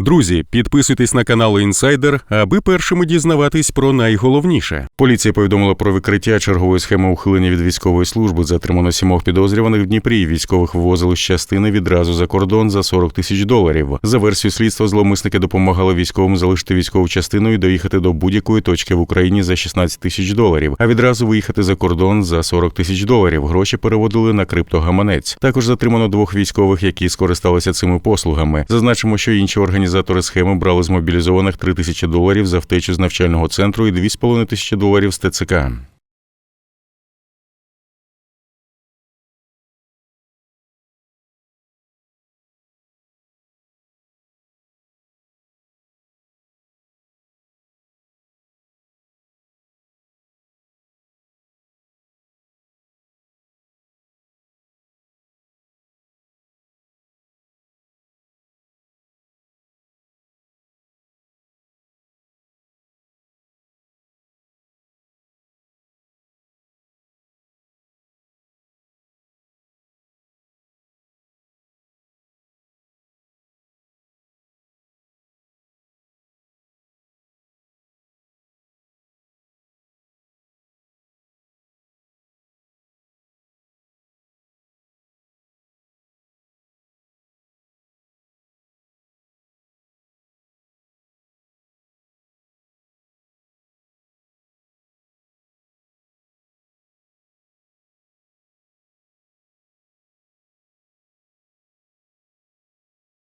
Друзі, підписуйтесь на канал Інсайдер, аби першими дізнаватись про найголовніше. Поліція повідомила про викриття чергової схеми ухилення від військової служби. Затримано сімох підозрюваних в Дніпрі. Військових вивозили з частини відразу за кордон за 40 тисяч доларів. За версією слідства, зловмисники допомагали військовим залишити військову частину і доїхати до будь-якої точки в Україні за 16 тисяч доларів, а відразу виїхати за кордон за 40 тисяч доларів. Гроші переводили на криптогаманець. Також затримано двох військових, які скористалися цими послугами. Зазначимо, що інші організатори схеми брали з мобілізованих 3 тисячі доларів за втечу з навчального центру і 2,5 тисячі доларів з ТЦК.